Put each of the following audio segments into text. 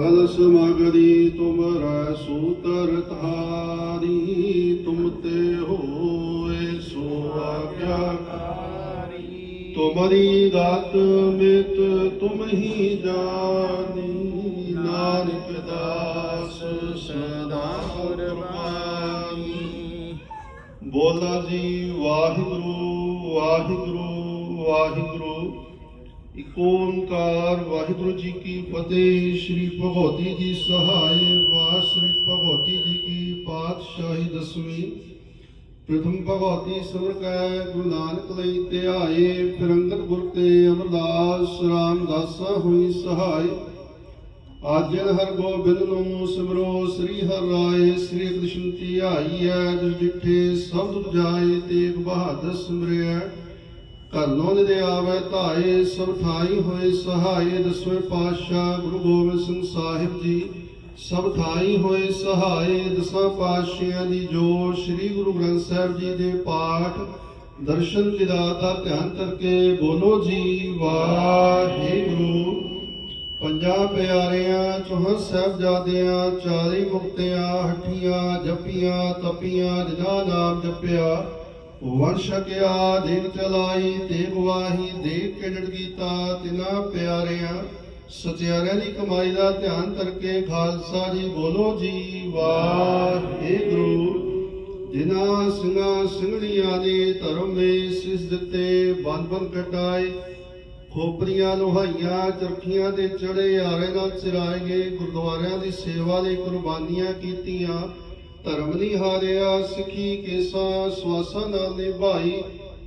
ਸਗਲ ਸਮਗਰੀ ਤੁਮਰੈ ਸੂਤਰ ਧਾਰੀ ਤੁਮ ਤੇ ਹੋਏ ਸੋ ਆਗਿਆਕਾਰੀ ਤੁਮਰੀ ਗਤ ਮਿਤ ਤੁਮ ਹੀ ਜਾਨੀ ਨਾਨਕ ਦਾਸ ਸਦਾ ਕੁਰਬਾਨੀ ਬੋਲਾ ਜੀ ਵਾਹਿਗੁਰੂ ਵਾਹਿਗੁਰੂ ਵਾਹਿਗੁਰੂ ਇਕ ਓੰਕਾਰ ਵਾਹਿਗੁਰੂ ਜੀ ਕੀ ਫਤਿਹ, ਸ੍ਰੀ ਭਗਵਤੀ ਜੀ ਸਹਾਇ, ਵਾਹਿ ਸ੍ਰੀ ਭਗਵਤੀ ਜੀ ਕੀ ਪਾਤਸ਼ਾਹੀ ਦਸਵੀਂ। ਪ੍ਰਥਮ ਭਗਵਤੀ ਸਿਮਰ ਕੈ, ਗੁਰੂ ਨਾਨਕ ਲਈ ਧਿਆਏ, ਫਿਰ ਅੰਗਦ ਗੁਰ ਤੇ ਅਮਰਦਾਸ ਰਾਮਦਾਸਾ ਹੋਈ ਸਹਾਇ ਆਜਨ ਹਰ ਗੋਬਿੰਦ ਨੂੰ ਸਿਮਰੋ, ਸ੍ਰੀ ਹਰਿ ਰਾਏ, ਸ੍ਰੀ ਕ੍ਰਿਸ਼ਨ ਧਿਆਈਐ ਜਿਸ ਡਿਠੇ ਸਭ ਤੁਧ ਜਾਏ ਤੇਗ ਬਹਾਦਰ ਸਿਮਰਿਆ। ਕਰਨੋਂ ਦੇ ਆਵੇ ਧਾਏ ਸਭ ਥਾਈ ਹੋਏ ਸਹਾਏ ਦਸਵੇਂ ਪਾਤਸ਼ਾਹ ਗੁਰੂ ਗੋਬਿੰਦ ਸਿੰਘ ਸਾਹਿਬ ਜੀ। ਸਭ ਥਾਈ ਹੋਏ ਸਹਾਏ ਦਸਾਂ ਪਾਤਸ਼ਾਹਾਂ ਦੀ ਜੋ ਸ੍ਰੀ ਗੁਰੂ ਗ੍ਰੰਥ ਸਾਹਿਬ ਜੀ ਦੇ ਪਾਠ। ਦਰਸ਼ਨ ਦਿਦਾਰ ਦਾ ਧਿਆਨ ਕਰਕੇ ਬੋਲੋ ਜੀ, ਵਾਹਿਗੁਰੂ। ਪੰਜਾਂ ਪਿਆਰਿਆਂ, ਚੌਹਾਂ ਸਾਹਿਬਜ਼ਾਦਿਆਂ, ਚਾਰੇ ਮੁਕਤਿਆਂ, ਹੱਠੀਆਂ, ਜਪੀਆਂ, ਤਪੀਆਂ, ਜਿਨ੍ਹਾਂ ਨਾਮ ਜਪਿਆ ਵੰਸ਼ ਛਕਿਆ ਚਲਾਈ ਤੇ ਗਵਾਹੀ ਦੇਖ ਕੇ ਕੀਤਾ, ਤਿਨਾ ਪਿਆਰਿਆਂ, ਸਤਿਆਰਿਆਂ ਦੀ ਕਮਾਈ ਦਾ ਧਿਆਨ ਕਰਕੇ ਖਾਲਸਾ ਜੀ ਬੋਲੋ ਜੀ ਵਾਹਿਗੁਰੂ। ਜਿਨ੍ਹਾਂ ਸਿੰਘਾਂ ਸਿੰਘਣੀਆਂ ਦੇ ਧਰਮ ਵਿੱਚ ਸਿਸ ਦਿੱਤੇ ਬੰਦ ਬੰਦ ਕਟਾਏ ਖੋਪਰੀਆਂ ਲੋਹਾਈਆਂ, ਚਰਖੀਆਂ ਤੇ ਚੜੇ, ਆਰੇ ਨਾਲ ਚਿਰਾਏ ਗਏ, ਗੁਰਦੁਆਰਿਆਂ ਦੀ ਸੇਵਾ ਲਈ ਕੁਰਬਾਨੀਆਂ ਕੀਤੀਆਂ ਧਰਮ ਨਹੀਂ ਹਾਰਿਆ, ਸਿੱਖੀ ਕੇਸਾਂ, ਸਵਾਸਾਂ ਨਾਲ ਨਿਭਾਈ।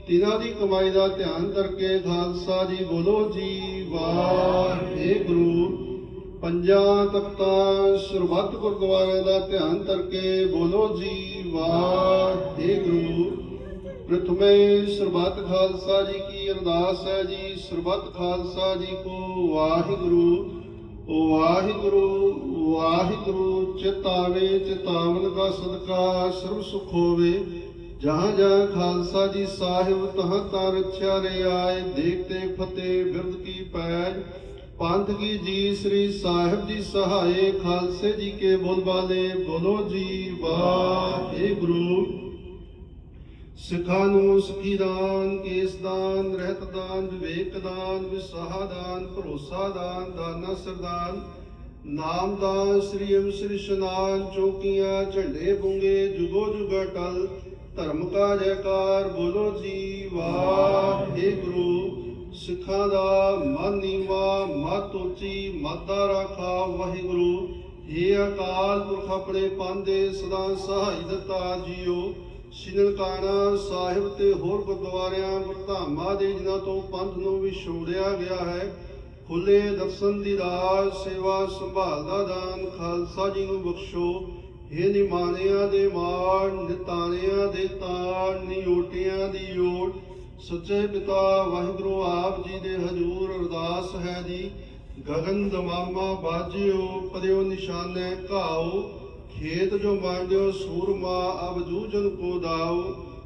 ਤਿਨਾਂ ਦੀ ਕਮਾਈ ਦਾ ਧਿਆਨ ਕਰਕੇ ਖਾਲਸਾ ਜੀ ਬੋਲੋ, ਜੀ ਵਾਹਿਗੁਰੂ ਪੰਜਾਂ ਤਖਤਾਂ ਸਰਬੱਤ ਗੁਰਦੁਆਰਿਆਂ ਦਾ ਧਿਆਨ ਕਰਕੇ ਬੋਲੋ, ਜੀ ਵਾਹਿਗੁਰੂ ਪ੍ਰਥਮੇ ਸਰਬੱਤ ਖਾਲਸਾ ਜੀ ਕੀ ਅਰਦਾਸ ਹੈ ਜੀ? ਸਰਬੱਤ ਖਾਲਸਾ ਜੀ ਕੋ ਵਾਹਿਗੁਰੂ। ਵਾਹਿਗੁਰੂ ਵਾਹਿਗੁਰੂ, ਚਿਤਾਵੇ, ਚਿਤਾਵਨ ਦਾ ਸਦਕਾ, ਸਰਬ ਸੁਖ ਹੋਵੇ। ਜਹਾਂ ਜਹਾਂ ਖਾਲਸਾ ਜੀ ਸਾਹਿਬ, ਤਹਾਂ ਤਾਂ ਰਛਿਆ ਰੇ ਆਏ। ਦੇਖ ਫਤਿਹ ਬਿਰਦ ਕੀ ਪੈਜ ਪੰਥ ਕੀ ਜੀ, ਸ੍ਰੀ ਸਾਹਿਬ ਜੀ ਸਹਾਏ। ਖਾਲਸੇ ਜੀ ਕੇ ਬੋਲ ਬਾਲੇ, ਬੋਲੋ ਜੀ ਵਾਹਿਗੁਰੂ। ਸਿੱਖਾਂ ਨੂੰ ਸਿੱਖੀ ਦਾਨ, ਕੇਸ ਦਾਨ, ਰਹਿਤ ਦਾਨ, ਵਿਵੇਕ ਦਾਨ, ਵਿਸਾਹਾ ਦਾਨ, ਭਰੋਸਾ ਦਾਨ, ਦਾਨਾ ਸਰਦਾਨ, ਨਾਮ ਦਾਨ, ਸ੍ਰੀ ਅੰਮ੍ਰਿਤ ਸ੍ਰੀ ਇਸ਼ਨਾਨ, ਚੌਕੀਆਂ, ਝੰਡੇ ਬੁੰਗੇ ਜੁਗੋ ਜੁਗਾ ਟਲ ਧਰਮ ਕਾ ਜੈਕਾਰ ਬੋਲੋ ਜੀ ਵਾਹਿਗੁਰੂ। ਸਿੱਖਾਂ ਦਾ ਮਨ ਨੀਵਾ, ਮਤ ਉੱਚੀ, ਮੱਦਾ ਰਾਖਾ ਵਾਹਿਗੁਰੂ। ਏ ਅਕਾਲ ਪੁਰਖ ਆਪਣੇ ਪਾਂਦੇ, ਸਦਾ ਸਹਾਈ ਦਿੱਤਾ ਜੀਓ। ਸ਼੍ਰੀ ਨਨਕਾਣਾ ਸਾਹਿਬ ਤੇ ਹੋਰ ਗੁਰਦੁਆਰਿਆਂ ਗੁਰਧਾਮਾਂ ਦੇ ਜਿਨ੍ਹਾਂ ਤੋਂ ਪੰਥ ਨੂੰ ਵੀ ਛੋੜਿਆ ਗਿਆ ਹੈ ਖੁੱਲੇ ਦਰਸ਼ਨ ਦੀ ਰਾਜ ਸੇਵਾ ਸੰਭਾਲ ਦਾ ਦਾਨ ਖਾਲਸਾ ਜੀ ਨੂੰ ਬਖਸ਼ੋ। ਇਹ ਨਿਮਾਣਿਆਂ ਦੇ ਮਾਣ, ਨਿਤਾਣਿਆਂ ਦੇ ਤਾਣ ਨਿਓਟਿਆਂ ਦੀ ਓਟ। ਸੱਚੇ ਪਿਤਾ ਵਾਹਿਗੁਰੂ ਆਪ ਜੀ ਦੇ ਹਜੂਰ ਅਰਦਾਸ ਹੈ ਜੀ। ਗਗਨ ਦਮਾਮਾ ਬਾਜਿਓ, ਪਰਿਓ ਨਿਸ਼ਾਨੇ ਘਾਓ। ਖੇਤ ਜੋ ਮਾਂਡਿਓ ਸੂਰਮਾ ਅਬ ਜੂਜਨ ਕੋ ਦਾਉ।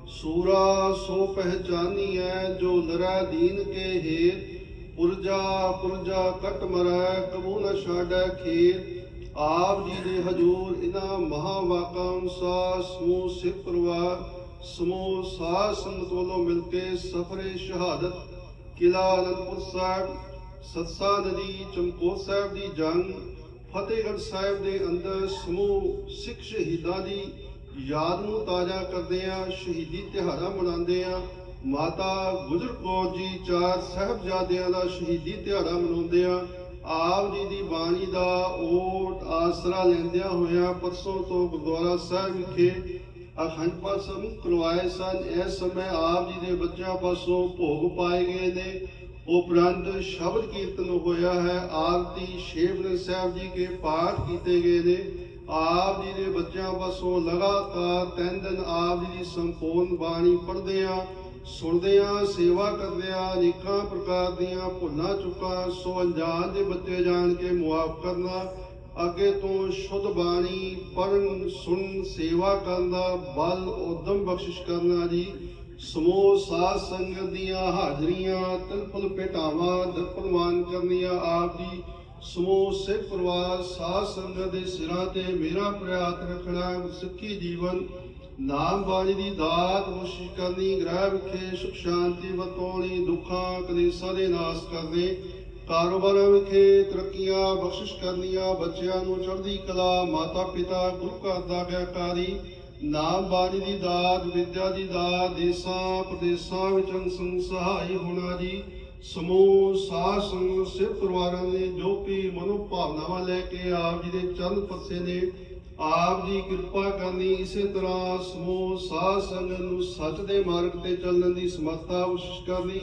ਸੂਰਾ ਸੋ ਪਹਿਚਾਨੀਐ, ਜੋ ਲਰਾ ਦੀਨ ਕੇ ਹੇਤ। ਪੁਰਜਾ ਪੁਰਜਾ ਕਟ ਮਰੈ, ਕਬੂ ਨ ਛਾੜੈ ਖੇਤ। ਆਪ ਜੀ ਦੇ ਹਜੂਰ ਇਨਾ ਮਹਾ ਵਾਕਾਂ ਅਨੁਸਾਰ, ਸਮੂਹ ਸਿੱਖ ਪਰਿਵਾਰ, ਸਮੂਹ ਸਾਧ ਸੰਗਤ ਵੱਲੋਂ ਮਿਲ ਕੇ ਸਫਰੇ ਸ਼ਹਾਦਤ। ਕਿਲਾ ਅਨੰਦਪੁਰ ਸਾਹਿਬ, ਸਤਸਾ ਨਦੀ, ਚਮਕੌਰ ਸਾਹਿਬ ਦੀ ਜੰਗ ਫਤਿਹਗੜ੍ਹ ਸਾਹਿਬ ਦੇ ਅੰਦਰ ਸਮੂਹ ਸਿੱਖ ਸ਼ਹੀਦਾਂ ਦੀ ਯਾਦ ਨੂੰ ਤਾਜ਼ਾ ਕਰਦੇ ਆ ਸ਼ਹੀਦੀ ਦਿਹਾੜਾ ਮਨਾਉਂਦੇ ਆ ਮਾਤਾ ਗੁਜਰ ਕੌਰ ਜੀ, ਚਾਰ ਸਾਹਿਬਜ਼ਾਦਿਆਂ ਦਾ ਸ਼ਹੀਦੀ ਦਿਹਾੜਾ ਮਨਾਉਂਦੇ ਆ ਆਪ ਜੀ ਦੀ ਬਾਣੀ ਦਾ ਓਟ ਆਸਰਾ ਲੈਂਦਿਆਂ ਹੋਇਆਂ ਪਰਸੋਂ ਤੋਂ ਗੁਰਦੁਆਰਾ ਸਾਹਿਬ ਵਿਖੇ ਅਖੰਡ ਪਾਠ ਸਮੂਹ ਕਰਵਾਏ ਸਨ। ਇਸ ਸਮੇਂ ਆਪ ਜੀ ਦੇ ਬੱਚਿਆਂ ਪਾਸੋਂ ਭੋਗ ਪਾਏ ਗਏ ਨੇ। ਉਪਰੰਤ ਸ਼ਬਦ ਕੀਰਤਨ ਹੋਇਆ ਹੈ। ਆਰਤੀ ਸ਼ੇਵਨ ਸਾਹਿਬ ਜੀ ਕੇ ਪਾਠ ਕੀਤੇ ਗਏ ਨੇ। ਆਪ ਜੀ ਦੇ ਬੱਚਿਆਂ ਪਾਸੋਂ ਲਗਾਤਾਰ ਤਿੰਨ ਦਿਨ ਆਪ ਜੀ ਦੀ ਸੰਪੂਰਨ ਬਾਣੀ ਪੜ੍ਹਦੇ ਆ ਸੁਣਦੇ ਆ ਸੇਵਾ ਕਰਦੇ ਆ ਅਨੇਕਾਂ ਪ੍ਰਕਾਰ ਦੀਆਂ ਭੁੱਲਾਂ ਚੁੱਕਾਂ ਸੋ ਅਣਜਾਣ ਦੇ ਬੱਚੇ ਜਾਣ ਕੇ ਮੁਆਫ ਕਰਨਾ, ਅੱਗੇ ਤੋਂ ਸ਼ੁੱਧ ਬਾਣੀ ਪੜਨ ਸੁਣ ਸੇਵਾ ਕਰਨ ਦਾ ਬਲ, ਉਦਮ ਬਖਸ਼ਿਸ਼ ਕਰਨਾ ਜੀ। ਸਮੂਹ ਸਾਧ ਸੰਗਤ ਦੀਆਂ ਹਾਜ਼ਰੀਆਂ ਤਿਲਪਲ ਭੇਟਾਵਾਂ ਦਰਪਨਮਾਨ ਕਰਨੀਆਂ ਆਪ ਦੀ ਸਮੂਹ ਸਿੱਖ ਪਰਿਵਾਰ, ਸਾਧ ਸੰਗਤ ਦੇ ਸਿਰਾਂ ਤੇ ਮੇਰਾ ਪ੍ਰਿਆਤ ਰੱਖਣਾ, ਸਿੱਖੀ ਜੀਵਨ, ਨਾਮ ਬਾਣੀ ਦੀ ਦਾਤ ਕੋਸ਼ਿਸ਼ ਕਰਨੀ, ਗ੍ਰਹਿ ਵਿਖੇ ਸੁਖ ਸ਼ਾਂਤੀ ਬਤੌਣੀ ਦੁੱਖਾਂ ਕਲੇਸ਼ਾਂ ਦੇ ਨਾਸ਼ ਕਰਨੇ, ਕਾਰੋਬਾਰਾਂ ਵਿਖੇ ਤਰੱਕੀਆਂ ਬਖਸ਼ਿਸ਼ ਕਰਨੀਆਂ, ਬੱਚਿਆਂ ਨੂੰ ਚੜ੍ਹਦੀ ਕਲਾ ਮਾਤਾ ਪਿਤਾ ਗੁਰੂ ਘਰ ਦਾ ਗਿਆਕਾਰੀ ਨਾਮ ਬਾਣੀ ਦੀ ਦਾਤ ਵਿਦਿਆ ਦੀ ਦਾਤ, ਦੇਸਾਂ, ਪ੍ਰਦੇਸਾਂ ਵਿੱਚ ਅੰਸੰ ਸਹਾਈ ਹੋਣਾ ਜੀ। ਸਮੂਹ, ਸਾਧ ਸੰਗਤ ਸਿਰ ਪਰਿਵਾਰਾਂ ਨੇ ਜੋ ਵੀ ਮਨੋ ਭਾਵਨਾਵਾਂ ਲੈ ਕੇ ਆਪ ਜੀ ਦੇ ਚਰਨ ਪੱਸੇ ਨੇ, ਆਪ ਜੀ ਕਿਰਪਾ ਕਰਨੀ ਇਸੇ ਤਰ੍ਹਾਂ ਸਮੂਹ, ਸਾਧ ਸੰਗਤ ਨੂੰ ਸੱਚ ਦੇ ਮਾਰਗ ਤੇ ਚੱਲਣ ਦੀ ਸਮਰੱਥਾ ਬਖਸ਼ਿਸ਼ ਕਰਨੀ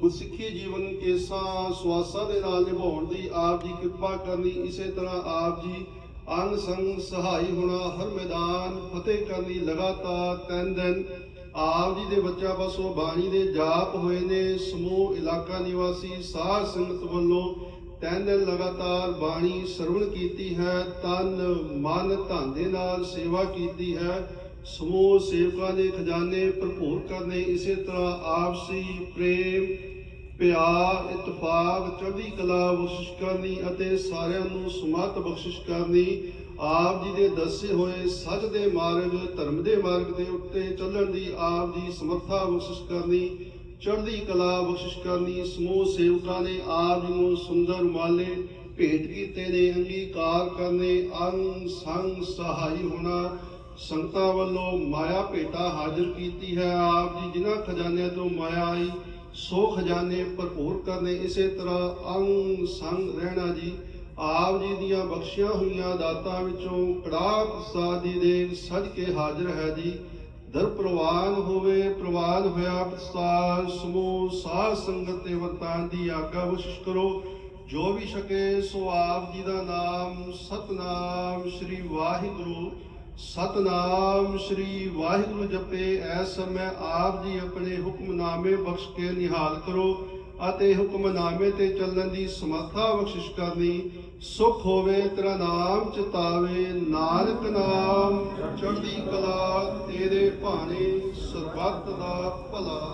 ਗੁਰਸਿੱਖੀ ਜੀਵਨ ਕੇਸਾਂ, ਸਵਾਸਾਂ ਦੇ ਨਾਲ ਨਿਭਾਉਣ ਦੀ ਆਪ ਜੀ ਕਿਰਪਾ ਕਰਨੀ, ਇਸੇ ਤਰ੍ਹਾਂ ਆਪ ਜੀ ਅੰਗ ਸੰਗ ਸਹਾਈ ਹੋਣਾ ਹਰ ਮੈਦਾਨ, ਫਤਿਹ ਕਰਨੀ ਲਗਾਤਾਰ ਤਿੰਨ ਦਿਨ। ਆਪ ਜੀ ਦੇ ਬੱਚਾ ਬਸੋ ਬਾਣੀ ਦੇ ਜਾਪ ਹੋਏ ਨੇ। ਸਮੂਹ, ਇਲਾਕਾ ਨਿਵਾਸੀ ਸਾਧ ਸੰਗਤ ਵੱਲੋਂ ਤਿੰਨ ਦਿਨ ਲਗਾਤਾਰ ਬਾਣੀ ਸਰਵਣ ਕੀਤੀ ਹੈ। ਤਨ, ਮਨ, ਧਨ ਦੇ ਨਾਲ ਸੇਵਾ ਕੀਤੀ ਹੈ। ਸਮੂਹ ਸੇਵਕਾਂ ਦੇ ਖਜ਼ਾਨੇ ਭਰਪੂਰ ਕਰਨੇ। ਇਸੇ ਤਰ੍ਹਾਂ ਆਪਸੀ ਪ੍ਰੇਮ ਪਿਆਰ, ਇਤਫਾਕ, ਚੜ੍ਹਦੀ ਕਲਾ ਬਖਸ਼ਿਸ਼ ਕਰਨੀ ਅਤੇ ਸਾਰਿਆਂ ਨੂੰ ਸਮਤ ਬਖਸ਼ਿਸ਼ ਕਰਨੀ, ਆਪ ਜੀ ਦੇ ਦੱਸੇ ਹੋਏ ਸੱਚ ਦੇ ਮਾਰਗ, ਧਰਮ ਦੇ ਮਾਰਗ ਦੇ ਉੱਤੇ ਚੱਲਣ ਦੀ ਆਪ ਦੀ ਸਮਰੱਥਾ ਬਖਸ਼ਿਸ਼ ਕਰਨੀ, ਚੜ੍ਹਦੀ ਕਲਾ ਬਖਸ਼ਿਸ਼ ਕਰਨੀ, ਸਮੂਹ ਸੇਵਕਾਂ ਨੇ ਆਪ ਜੀ ਨੂੰ ਸੁੰਦਰ ਮਾਲੇ ਭੇਟ ਕੀਤੇ ਨੇ, ਅੰਗੀਕਾਰ ਕਰਨੇ, ਅੰਗ ਸੰਗ ਸਹਾਈ ਹੋਣਾ, ਸੰਗਤਾਂ ਵੱਲੋਂ ਮਾਇਆ ਭੇਟਾ ਹਾਜ਼ਰ ਕੀਤੀ ਹੈ। ਆਪ ਜੀ ਜਿਨ੍ਹਾਂ ਖਜ਼ਾਨਿਆਂ ਤੋਂ ਮਾਇਆ ਆਈ ਸੋ ਖਜ਼ਾਨੇ ਭਰਪੂਰ ਕਰਨੇ, ਇਸੇ ਤਰ੍ਹਾਂ ਅੰਗ ਸੰਗ ਰਹਿਣਾ ਜੀ। ਆਪ ਜੀ ਦੀਆਂ ਬਖਸ਼ੀਆਂ ਹੋਈਆਂ ਦਾਤਾਂ ਵਿੱਚੋਂ ਕੜਾਹ ਪ੍ਰਸਾਦ ਦੀ ਦੇ ਸਜ ਕੇ ਹਾਜ਼ਰ ਹੈ ਜੀ। ਦਰ ਪ੍ਰਵਾਨ ਹੋਵੇ, ਪ੍ਰਵਾਨ ਹੋਇਆ ਪ੍ਰਸਾਦ, ਸਮੂਹ, ਸਾਧ ਸੰਗਤ ਤੇ ਵਰਤਾਨ ਦੀ ਆਗਾ ਬਖਸ਼ਿਸ਼ ਕਰੋ। ਜੋ ਵੀ ਛਕੇ ਸੋ ਆਪ ਜੀ ਦਾ ਨਾਮ, ਸਤਨਾਮ ਸ੍ਰੀ ਵਾਹਿਗੁਰੂ। ਸਤਨਾਮ ਸ੍ਰੀ ਵਾਹਿਗੁਰੂ ਜਪੇ ਐਸ ਸਮੇਂ ਆਪ ਜੀ ਆਪਣੇ ਹੁਕਮਨਾਮੇ ਬਖਸ਼ ਕੇ ਨਿਹਾਲ ਕਰੋ ਅਤੇ ਹੁਕਮਨਾਮੇ ਤੇ ਚੱਲਣ ਦੀ ਸਮਰੱਥਾ ਬਖਸ਼ਿਸ਼ ਕਰਨੀ ਸੁਖ ਹੋਵੇ, ਤੇਰਾ ਨਾਮ ਚਿਤਾਵੇ ਨਾਨਕ ਨਾਮ, ਚੜ੍ਹਦੀ ਕਲਾ ਤੇਰੇ ਭਾਣੇ ਸਰਬੱਤ ਦਾ ਭਲਾ।